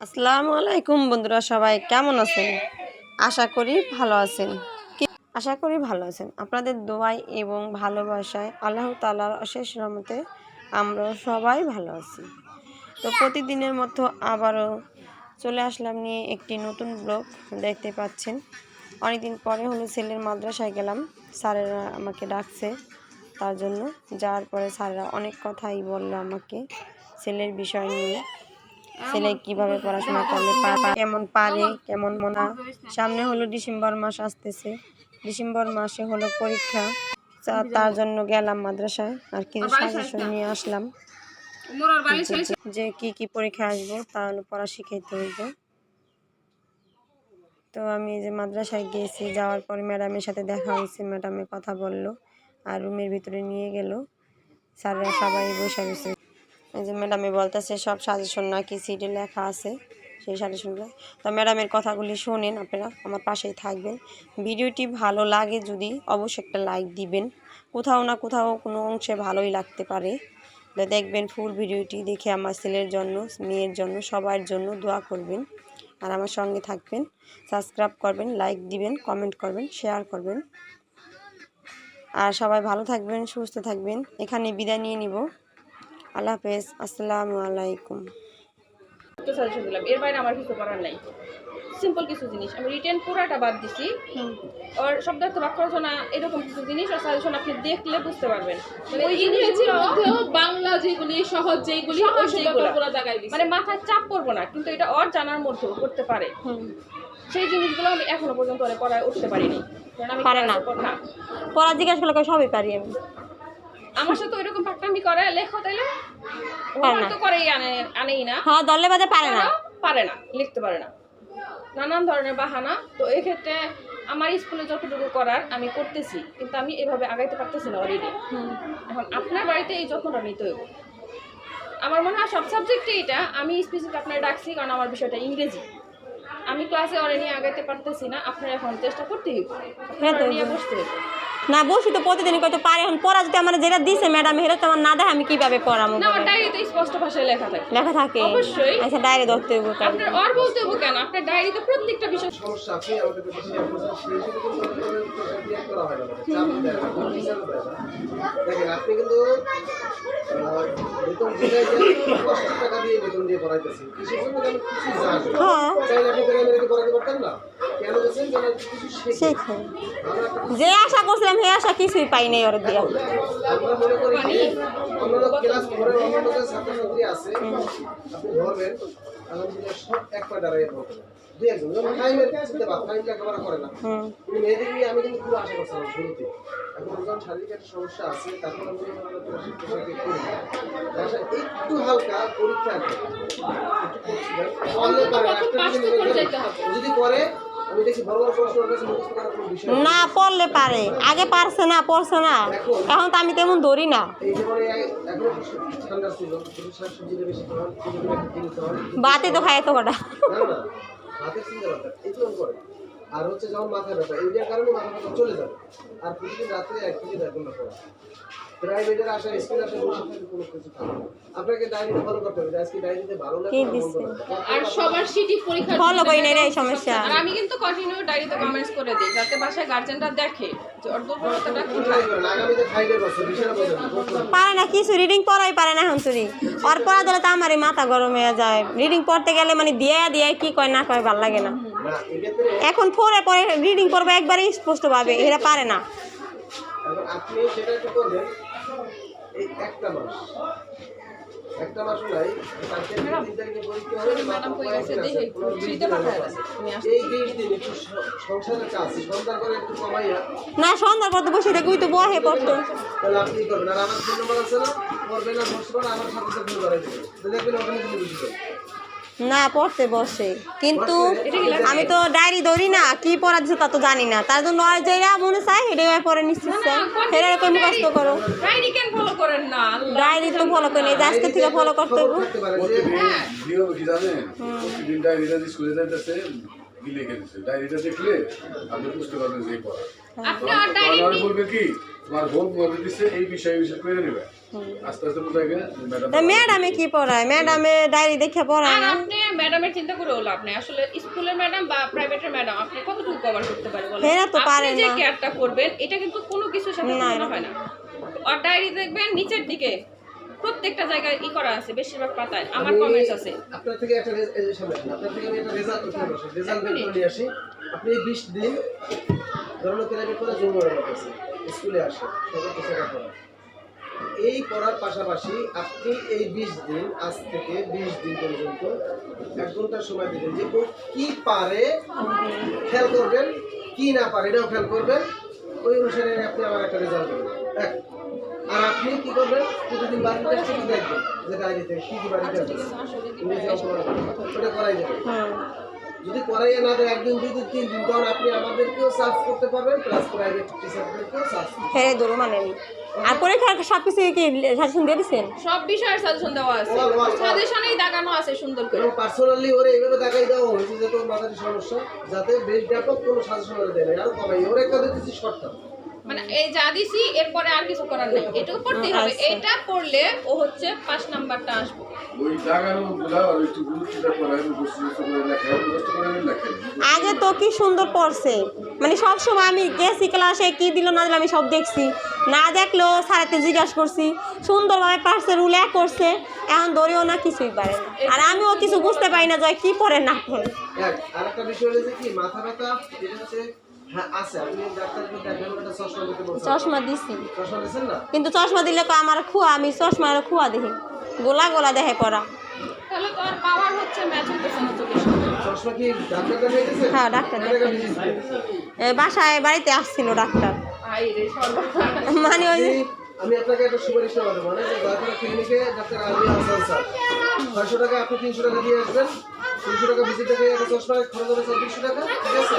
আসসালামু আলাইকুম বন্ধুরা, সবাই কেমন আছেন? আশা করি ভালো আছেন। আশা করি ভালো আছেন। আপনাদের দোয়াই এবং ভালোবাসায় আল্লাহ তালার অশেষ রহমতে আমরা সবাই ভালো আছি। তো প্রতিদিনের মতো আবারও চলে আসলাম নিয়ে একটি নতুন ব্লগ দেখতে পাচ্ছেন। অনেকদিন পরে হলো ছেলের মাদ্রাসায় গেলাম। স্যারেরা আমাকে ডাকছে তার জন্য। যাওয়ার পরে স্যারেরা অনেক কথাই বলল আমাকে ছেলের বিষয় নিয়ে। ছেলে কীভাবে পড়াশোনা করলে কেমন পারে কেমন মনা সামনে হলো ডিসেম্বর মাস আসতেছে। ডিসেম্বর মাসে হলো পরীক্ষা। তার জন্য গেলাম মাদ্রাসায়। আর কিছু সাজেশন নিয়ে আসলাম। যে- যে কি কি পরীক্ষা আসব তাহলে পড়া শিখাইতে হইব। তো আমি যে মাদ্রাসায় গিয়েছি যাওয়ার পর ম্যাডামের সাথে দেখা হয়েছে। ম্যাডামে কথা বলল আর রুমের ভিতরে নিয়ে গেল। স্যাররা সবাই বসে রয়েছে। এই যে ম্যাডামে বলতেছে, সব সাজেশন নাকি সিডে লেখা আছে, সেই সাজেশনগুলো তো ম্যাডামের কথাগুলি শোনেন আপনারা, আমার পাশেই থাকবেন। ভিডিওটি ভালো লাগে যদি অবশ্যই একটা লাইক দিবেন। কোথাও না কোথাও কোনো অংশে ভালোই লাগতে পারে। দেখবেন ফুল ভিডিওটি দেখে আমার ছেলের জন্য, মেয়ের জন্য, সবার জন্য দোয়া করবেন। আর আমার সঙ্গে থাকবেন সাবস্ক্রাইব করবেন লাইক দিবেন কমেন্ট করবেন শেয়ার করবেন। আর সবাই ভালো থাকবেন, সুস্থ থাকবেন। এখানে বিদায় নিয়ে নিব। আল্লাহ হাফেজ আসসালামু আলাইকুম। তো সাজেশন দিলাম এর বাইরে আমার কিছু করার নাই। সিম্পল কিছু জিনিস। আমি রিটেন পুরাটা বাদ দিছি। আর শব্দার্থ বাক্য রচনা এরকম কিছু জিনিস আর সাজেশন আপনি দেখলে বুঝতে পারবেন। মানে ওই ইংরেজির মধ্যেও বাংলা যেগুলি সহজ যেগুলি সহজ যেগুলো। ব্যাপারগুলো জায়গায় দিছে। মানে মাথায় চাপ পড়ব না কিন্তু এটা অর জানার মধ্যেও করতে পারে। সেই জিনিসগুলো আমি এখনও পর্যন্ত অনেক পড়ায় উঠতে পারিনি। কারণ আমি পারে না। না পড়া জিজ্ঞাসা করলে সবই পারি আমি। আমার সাথে ওইরকম পাকটামি করে লেখো তাইলে। পারে করেই আনে আনেই না। হ্যাঁ দলে বাদে পারে না। পারে না লিখতে পারে না। নানান ধরনের বাহানা। তো এক্ষেত্রে আমার স্কুলে যতটুকু করার আমি করতেছি কিন্তু আমি এভাবে আগাইতে পারতেছি না অলরেডি এখন আপনার বাড়িতে এই যত্নটা নিতে হবে আমার মনে হয় সব সাবজেক্টে এটা। আমি স্পেসিফিক আপনার ডাকছি কারণ আমার বিষয়টা ইংরেজি। আমি ক্লাসে অরে নিয়ে আগাইতে পারতেছি না। আপনার এখন চেষ্টা করতে হবে। হ্যাঁ তো। নিয়ে বসতে হবে। না বসি তো প্রতিদিন কত পারে এখন পড়া যদি আমার যেটা দিছে ম্যাডাম হেরে তো আমার না দেয় আমি কীভাবে পড়াবো না ডায়েরিতে স্পষ্ট ভাষায় লেখা থাকে। লেখা থাকে? অবশ্যই। আচ্ছা ডায়েরি ধরতে হইব তাহলে। আপনার আর বলতে হবে কেন? আপনার ডায়েরিতে প্রত্যেকটা বিষয় সমস্যা আপনি আমাদের ক্লিয়ার করা হয় না। দেয় কোনো দেয়। দেখেন আপনি কিন্তু বেতন দশ টাকা দিয়ে বেতন দিয়ে যেন কিছু হ্যাঁ চাইলে আপনি পড়াতে পারতেন না কেন শেখে। যে আশা করছিলাম সেই আশা কিছুই পাই নাই ওর দিয়া। আমি সমস্যা আছে আমি একটু হালকা পরীক্ষা যদি করে না। না পড়লে পারে। আগে পারছে না পড়ছে না। এখন? তো আমি তেমন ধরি না। বাতে তো খায় তো কটা না। না আর হচ্ছে যখন মাথা ব্যথা এইটার কারণে মাথা ব্যথা চলে যাবে। আর প্রতিদিন রাত্রে এক দেড় ঘণ্টা পড়া। প্রাইভেটের আসা স্কুল আসা কোনো কিছু আপনাকে ডায়েরিটা ফলো করতে হবে আজকে ডায়েরিতে ভালো লাগে কি না দিছে? আর সবার সিটি পরীক্ষা ফলো করি নাই রে এই সমস্যা। আর আমি কিন্তু কন্টিনিউ ডায়েরিতে কমেন্টস করে দিই যাতে বাসায় গার্জেনরা দেখে যে ওর দুর্বলতাটা কোনো কোথায় লাগবে না, আগামীতে ফাইভের বছর বিশাল বছর পারে না কিছু রিডিং পড়াই পারে না এখন চুরি। ওর পড়া দিলে তো আমারই মাথা গরম হয়ে যায়। রিডিং পড়তে গেলে মানে দিয়ে দিয়ে কি কয় না কয় ভালো লাগে না। এখন পড়ে পরে রিডিং পড়বে একবারে স্পষ্ট পাবে এরা পারে না। আপনি সেটা একটু করবেন। এই একটা মাস। একটা মাস নাই তিন তারিখে পরীক্ষা এই দিন একটু সংসারের কাজ সন্ধ্যা করে একটু কমাইয়া। না সন্ধ্যার পর তো বসে দেখবি তো বহে পড়তো। তাহলে আপনি কি করবেন? আর আমার ফোন নাম্বার আছে না করবেন না বসে না আমার সাথে সাথে দেবেন তো দেখবেন ওখানে না পড়তে বসে। কিন্তু আমি তো ডায়েরি ধরি না কি পড়া দিচ্ছে তা তো জানি না। তার জন্য নয় যেটা মনে চায় সেটাই পরে নিশ্চিত চাই সেটা কই মুখস্থ করো। ডায়েরি তো ফলো করেন না? আল্লাহ ডায়েরি তো ফলো করে যে আজকে থেকে ফলো করতে খবর কি ডায়েরিটা লিখে দিচ্ছে দেখলে আপনি বুঝতে পারবেন যে পড়া। আপনি আর তখন ডায়েরি আর বলবে কি? তোমার বোন বলে দিচ্ছে এই বিষয়ে এই করে নেবে। আস্তে আস্তে বোঝা গেছে ম্যাডাম ম্যাডামে কি পড়ায়? ম্যাডামে ডায়েরি দেখে পড়ায় না? আপনি ম্যাডামের চিন্তা করে হলো আপনি। আসলে স্কুলের ম্যাডাম বা প্রাইভেটের ম্যাডাম আপনি কতটুকু কভার করতে পারেন বলেন? এরা তো পারে আপনি যে কেয়ারটা করবেন এটা কিন্তু কোনো কিছুর সাথে। হয় না। আর ডায়েরি দেখবেন নিচের দিকে। প্রত্যেকটা জায়গায় ই করা আছে বেশিরভাগ পাতায়। আমার কমেন্টস আছে। আপনার থেকে একটা আপনার থেকে আমি একটা রেজাল্ট রেজাল্ট বের করে আসি। আপনি এই বিশ দিন ধরুন প্রাইভেট করে জুনিয়রের কাছে স্কুলে আসে সবার কিছু পড়া এই পড়ার পাশাপাশি আপনি এই বিশ দিন আজ থেকে বিশ দিন পর্যন্ত এক ঘণ্টা সময় দিবেন যে কি পারে খেয়াল করবেন কি না পারে এটাও খেয়াল করবেন। ওই অনুসারে আপনি আমার একটা রেজাল্ট দেবেন। এক আর আপনি কি করবেন? প্রতিদিন বাড়িতে করে দেখবেন যে ডায়েরিতে কি কি বাড়িতে ওটা করাই যাবে। যদি করাইয়া না দেয় একদিন দুই দিন তিন দিন তখন আপনি আমাদেরকেও সার্চ করতে পারবেন প্লাস প্রাইভেট টিচারদেরকেও সার্চ হেরে দৌড় মানে আর পরীক্ষার সব কিছু কি সাজেশন দিয়ে দিচ্ছেন সব বিষয়ের সাজেশন দেওয়া আছে। সাজেশনেই দাগানো আছে সুন্দর করে। পার্সোনালি ওরে এইভাবে দেখাই দেওয়া হয়েছে যে তোর মাথার সমস্যা যাতে বেশ ব্যাপক কোনো সাজেশন ওরা দেয় না আরও কমাই। ওরা একটা দিতেছি শর্ট টার্ম মানে এই যা দিছি এরপরে আর কিছু করার নেই। এটুকু পড়তেই হবে। আচ্ছা। এটা পড়লে ও হচ্ছে পাঁচ নাম্বারটা আসবে। আগে তো কি সুন্দর পড়ছে। মানে সব সময় আমি গেছি ক্লাসে কি দিল না দিল আমি সব দেখছি। না দেখলেও স্যারেতে জিজ্ঞাসা করছি সুন্দরভাবে পারছে রুল এক করছে। এখন দৌড়েও না কিছুই পারে আর আমিও কিছু বুঝতে পারি না যে কি পড়ে না পড়ে। আরেকটা বিষয় যে কি মাথা ব্যথা এটা হচ্ছে হ্যাঁ আছে। আপনি ডাক্তারকে দেখেন একটা চশমা দিতে বলছেন চশমা দিছি। কিন্তু চশমা দিলে তো আমার খুয়া আমি চশমা খুয়া দেখি। গোলা গোলা দেখে পড়া। ডাক্তার হ্যাঁ, ডাক্তার বাসায় বাড়িতে আসছিল ডাক্তার। মানে ওই আমি আপনাকে একটা সুপারিশ করব মানে দয়াকরে ক্লিনিকে ডাক্তার আলী হাসান স্যার। ছয়শো টাকা আপনি তিনশো টাকা দিয়ে আসবেন। তিনশো টাকা ভিজিট দেখে একটা চশমা খরচ হবে চব্বিশশো টাকা। ঠিক আছে?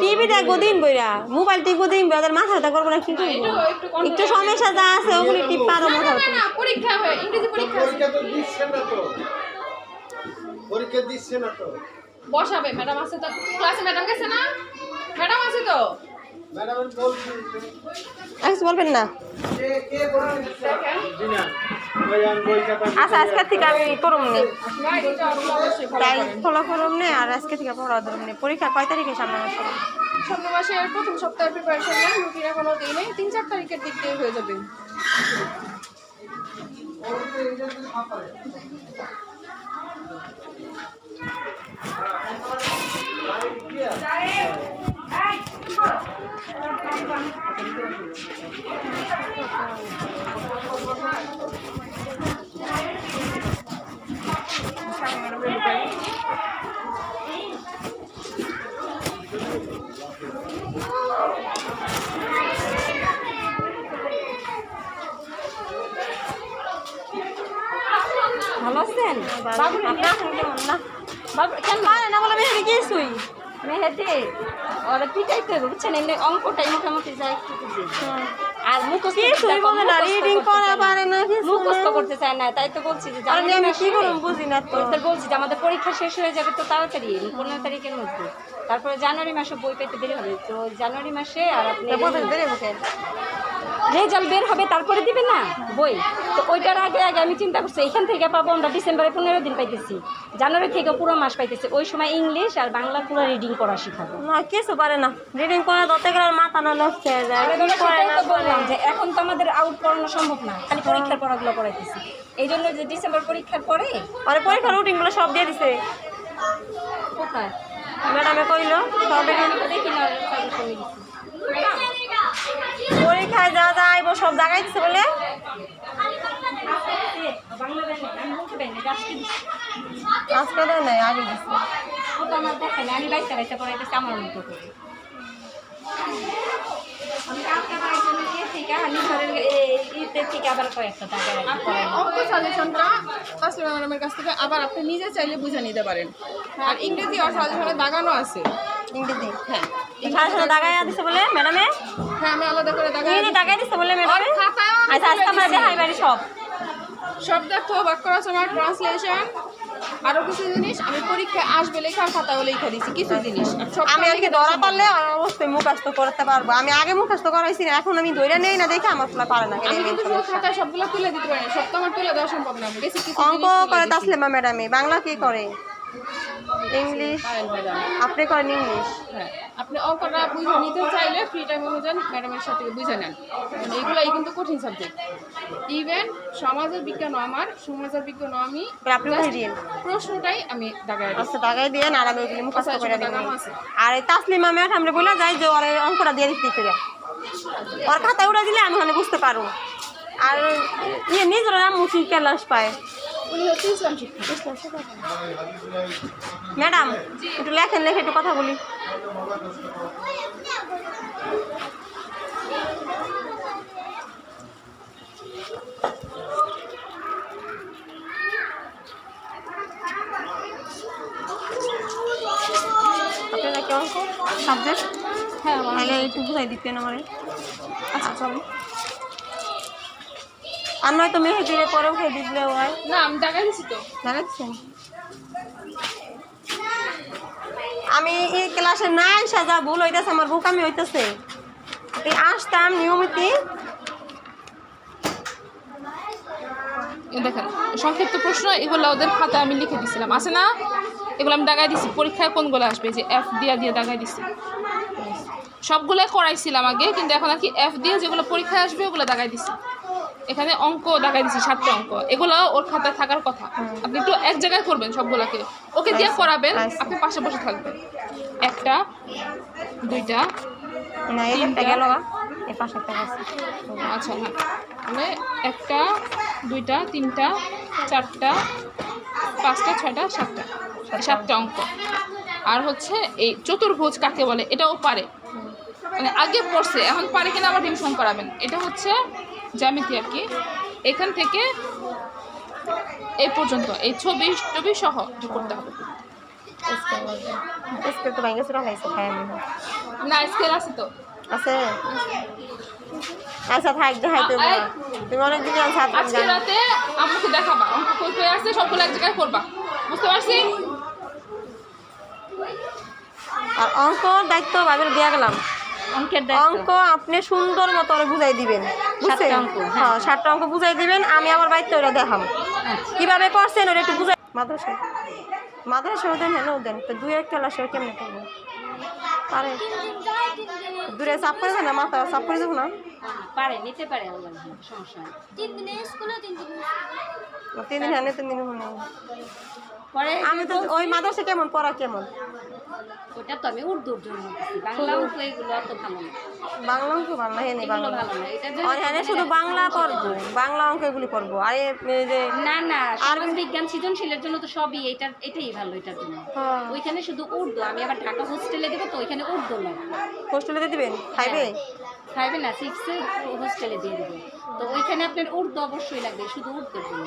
টিভি দেখব দিন বইরা। মোবাইল টিপবো দিন ওদের মাথা ব্যথা করব না কি করব একটু একটু control একটু সমস্যা যা আছে ওগুলি টিপা আরও মাথা না, ব্যথা। না, পরীক্ষা ইংরেজি পরীক্ষা। তো দিচ্ছে না তো। পরীক্ষা দিচ্ছে না তো। বসাবে ম্যাডাম আছে তো। ক্লাসে ম্যাডাম গেছে না? ম্যাডাম আছে তো? ম্যাডাম আমি বলছি। আর কিছু বলবেন না। কে কে আচ্ছা আজকে থেকে আমি করুম নে তাই ফলো করুম নে আর আজকে থেকে পড়া ধরুম নে পরীক্ষা কয় তারিখে সামনে মাসে? সামনের মাসের প্রথম সপ্তাহের প্রিপারেশন নেন রুটিন এখনও দিই নেই, তিন চার তারিখের দিক দিয়ে হয়ে যাবে। ভালো আছেন আপনার কেমন না। বাবু কেন না বলে মেহেদি কিছুই মেহেদি? ওরা পিটাইতে হবে বুঝছেন এমনি অঙ্কটাই মোটামুটি যায় একটু বুঝি। আর মুখস্থ কিছুই বলে না? রিডিং করা পারে না মুখস্থ করতে চায় না তাই তো বলছি যে আমি কি বুঝি না তো। বলছি যে আমাদের পরীক্ষা শেষ হয়ে যাবে তো তাড়াতাড়ি পনেরো তারিখের মধ্যে। তারপরে জানুয়ারি মাসে বই পেতে দেরি হবে তো জানুয়ারি মাসে আর আপনি রেজাল্ট বের হবে তারপরে দিবে না? বই। তো ওইটার আগে আগে আমি চিন্তা করছি এখান থেকে পাবো আমরা ডিসেম্বরে পনেরো দিন পাইতেছি। জানুয়ারি থেকে পুরো মাস পাইতেছি। ওই সময় ইংলিশ আর বাংলা পুরো রিডিং করা শেখাবো। না কিছু পারে না। রিডিং করে ধরতে গেলে মাথা না নষ্ট হয়ে যায়। বললাম যে এখন তো আমাদের আউট করানো সম্ভব না। খালি পরীক্ষার পড়াগুলো করাইতেছি এই জন্য যে ডিসেম্বর পরীক্ষার পরে আরে পরীক্ষার রুটিনগুলো সব দিয়ে দিছে। কোথায়? ম্যাডামে কইলো সব দেখি না পরীক্ষায় যা যা আইবো সব জায়গায় দিছে বলে। দেয় দিচ্ছি আজকে নাই আগে আমি আমার মতো করে অঙ্ক সাজেশনটা তাসলিমা ম্যাডামের কাছ থেকে আবার আপনি নিজে চাইলে বুঝে নিতে পারেন আর ইংরেজি আর সাজেশনে দাগানো আছে। ইংরেজি। হ্যাঁ। দাগায় দিছে বলে ম্যাডামে? হ্যাঁ আমি আলাদা করে দাগাই ম্যাডামে আমি আচ্ছা আজকে আমরা দেখাই বাড়ি সব। শব্দার্থ বাক্য রচনা ট্রান্সলেশন আরও কিছু জিনিস। আমি পরীক্ষায় আসবে খাতাও লেখা দিছি কিছু জিনিস। আমি আর ধরা পারলে অবশ্যই করতে পারব। আমি আগে মুখাস্ত করাইছি না এখন আমি ধরে নেই না দেখে আমার পোলা পারে না। আমি কিন্তু সবগুলো তুলে দিতে পারি না সব তো আমার তুলে দেওয়া সম্ভব না। বেশি কিছু অঙ্ক করে দিছি। তাসলিমা ম্যাডামে বাংলা কি করে? ইংলিশ আপনি করেন ইংলিশ হ্যাঁ। আপনি অঙ্কটা বুঝে নিতে চাইলে ফ্রি টাইম অনুযায়ী ম্যাডামের সাথে বুঝে নেন। মানে এগুলাই কিন্তু কঠিন সাবজেক্ট ইভেন সমাজের বিজ্ঞান আমার সমাজের বিজ্ঞান আমি প্রশ্নটাই আমি দাগাই আচ্ছা টাকাই দিয়ে আর আমি ওইগুলি মুখস্থ আচ্ছা, করে আছে। আর এই তাসলিমা ম্যাডাম আমরা বলে যাই যে ওর অঙ্কটা দিয়ে দিতে করে ওর খাতায় উঠে দিলে আমি ওখানে বুঝতে পারব। আর ইয়ে নিজের মুসি ক্লাস পায়। উনি হচ্ছে ইসলাম শিক্ষা ম্যাডাম একটু লেখেন লেখে একটু কথা বলি। আপনারা কি অঙ্ক সাবজেক্ট হ্যাঁ তাহলে একটু বুঝাই দিতেন আমারে। আচ্ছা চলো। আর নয়তো মেহেদিরে পরেও খেয়ে দিলে হয়। না আমি দিছি তো। লাগাচ্ছেন আমি এই ক্লাসে নাই সাজা ভুল হইতেছে আমার বোকামি হইতেছে। আসতাম নিয়মিত। দেখেন সংক্ষিপ্ত প্রশ্ন এগুলো ওদের খাতায় আমি লিখে দিছিলাম। আছে না? এগুলো আমি দাগাই দিছি। পরীক্ষায় কোনগুলো আসবে? যে এফ দিয়া দিয়ে দাগাই দিছি। সবগুলোই করাইছিলাম আগে কিন্তু এখন আর কি এফ দিয়ে যেগুলো পরীক্ষায় আসবে ওগুলো দাগাই দিছি। এখানে অঙ্ক দাগাই দিছি সাতটা অঙ্ক। এগুলো ওর খাতায় থাকার কথা। আপনি একটু এক জায়গায় করবেন সবগুলাকে। ওকে দিয়ে করাবেন আচ্ছা। আপনি পাশে বসে থাকবেন। একটা দুইটা আচ্ছা হ্যাঁ। মানে একটা দুইটা তিনটা চারটা পাঁচটা ছয়টা সাতটা। সাতটা। অঙ্ক। আর হচ্ছে এই চতুর্ভুজ কাকে বলে? এটাও পারে। মানে আগে পড়ছে এখন পারে কিনা আবার রিভিশন করাবেন। এটা হচ্ছে জ্যামিতি আর কি। এখান থেকে এই পর্যন্ত এই ছবি টবি সহ করতে হবে। না স্কেল আছে তো। আছে? আচ্ছা থাক দেখাই তো এই। তুমি অনেক দিন আজকে রাতে দেখাবা অঙ্ক সবগুলো এক জায়গায় করবা। বুঝতে পারছি? আর অঙ্ক দায়িত্ব ভাবের দিয়া গেলাম। অঙ্ক আপনি সুন্দর মতো ওরা বুঝাই দিবেন বুঝছেন? অঙ্ক, হ্যাঁ। হ্যাঁ সাতটা অঙ্ক বুঝাই দিবেন আমি আমার বাড়িতে ওরা দেখাম। কীভাবে করছেন ওরা একটু বুঝাই মাদ্রাসা? মাদ্রাসা দেন হ্যাঁ দেন তো দুই এক ক্লাসে কেমনে করব? পারে। দূরে চাপ করে না মাথা চাপ করে যাব না। পারে নিতে পারে আমার সমস্যা নেই। তিন দিন হ্যাঁ তিন দিন আমি তো ওই মাদ্রাসা কেমন পড়া কেমন? ওটা তো আমি উর্দুর জন্য বাংলা অঙ্ক এগুলো অত ভালো না। বাংলা অঙ্ক ভালো না হ্যাঁ বাংলা। ভালো না এটা হ্যাঁ শুধু বাংলা পড়ব বাংলা অঙ্ক এগুলি পড়ব আর যে না না বিজ্ঞান সৃজনশীলের জন্য তো সবই এটা এটাই ভালো এটার জন্য। হ্যাঁ। ওইখানে শুধু উর্দু আমি আবার ঢাকা হোস্টেলে দেবো তো ওইখানে উর্দু হোস্টেলে দিবেন? খাইবে? খাইবে না সিক্সে হোস্টেলে দিয়ে দেবো। তো ওইখানে আপনার উর্দু অবশ্যই লাগবে শুধু উর্দুর জন্য।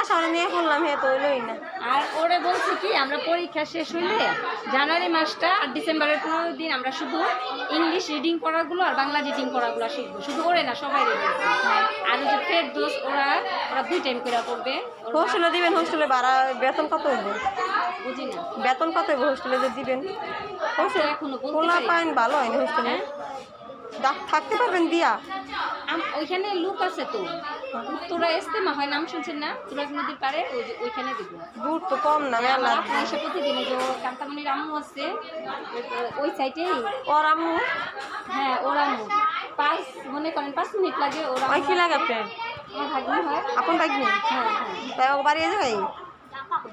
আশা ওরা নিয়ে করলাম হ্যাঁ তো হইলই না। আর ওরে বলছে কি আমরা পরীক্ষা শেষ হইলে জানুয়ারি মাসটা আর ডিসেম্বরের পনেরো দিন আমরা শুধু ইংলিশ রিডিং করাগুলো আর বাংলা রিডিং করাগুলো শিখব। শুধু ওরে না সবাই আর যে ফের দোষ ওরা ওরা দুই টাইম করে করবে হোস্টেলে দিবেন হোস্টেলে ভাড়া বেতন কত হইব? বুঝি না। বেতন কত হইব হোস্টেলে যে দিবেন? হোস্টেল এখনও খোলা। পাইন ভালো হয়নি হোস্টেলে। দা- থাকতে পারবেন দিয়া? আম- ওইখানে লুক আছে তো। উত্তরা এস্তেমা হয় নাম শুনছেন না? তুরাগ নদীর পারে ওই যে ওইখানে দেবো। দূর তো কম না মেলা। আমার আপু এসে প্রতিদিন ওই যে কান্তামণির আম্মু আছে। ওই- ওই সাইডেই ওর আম্মু? হ্যাঁ ওর আম্মু। পাঁচ মনে করেন পাঁচ মিনিট লাগে ওর ওই আম্মু কি লাগে আপনার? আমার ভাগ্নি হয়। আপন বাইকনি হ্যাঁ হ্যাঁ। তাই ও বাড়ি যাই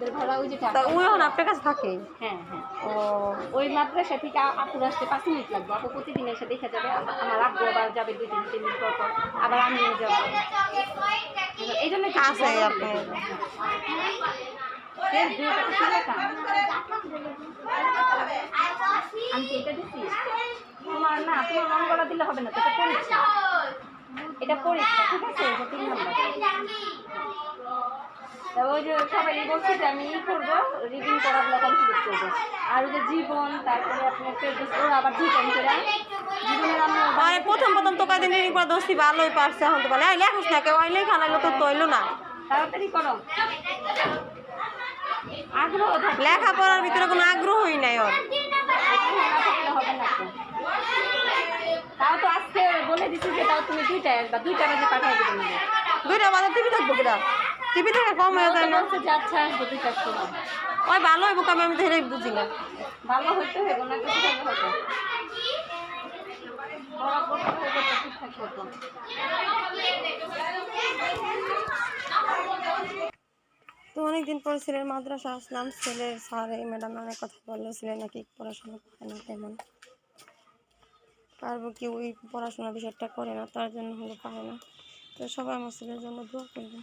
ওদের ভাড়া ওই যে তা টাকা। এখন আপনার কাছে থাকে? হ্যাঁ হ্যাঁ। ও ওই মাদ্রাসা থেকে আপুর আসতে পাঁচ মিনিট লাগবে। আপু প্রতিদিন এসে দেখে যাবে আমার আব্বু আবার যাবে দুই তিন তিন মিনিট পর পর আবার আমিও যাব। এই জন্য একটু আছে বড় আপনি হলে। এর দুই টাকা আমি কি এটা দিচ্ছি তোমার না তোমার মন করা দিলে হবে না তো এটা পরীক্ষা। এটা পরীক্ষা ঠিক আছে? তিন নম্বর। ওই যে সবাই বলছি যে আমি ই করব রিডিং করাগুলো কমপ্লিট করব। আর ওই যে জীবন তারপরে আপনার ওরা আবার দুই করে জীবনের আমি আরে প্রথম প্রথম তো কয়দিন রিডিং করে দোষী ভালোই পারছে এখন তো বলে। লেখুস না কেউ খানাইলো তো তৈলো না। তাড়াতাড়ি করো। আগ্রহ লেখাপড়ার ভিতরে কোনো আগ্রহই নাই ওর। তাও তো আজকে বলে দিছি যে তাও তুমি দুইটায় আসবা দুইটা বাজে পাঠাই দেবে। দুইটা বাজার টিভি থাকব কিনা? টিভি থেকে কম হয়ে যায় না। ওই ভালো হইব আমি আমি তো বুঝি না। ভালো হইতে হবে না হবে তো অনেকদিন পর ছেলের মাদ্রাসা আসলাম ছেলের স্যার এই ম্যাডাম অনেক কথা বলল ছেলে নাকি পড়াশোনা করে না তেমন। পারব কি ওই পড়াশোনা বিষয়টা করে না তার জন্য হলো পারে না। তো সবাই আমার ছেলের জন্য দোয়া করবে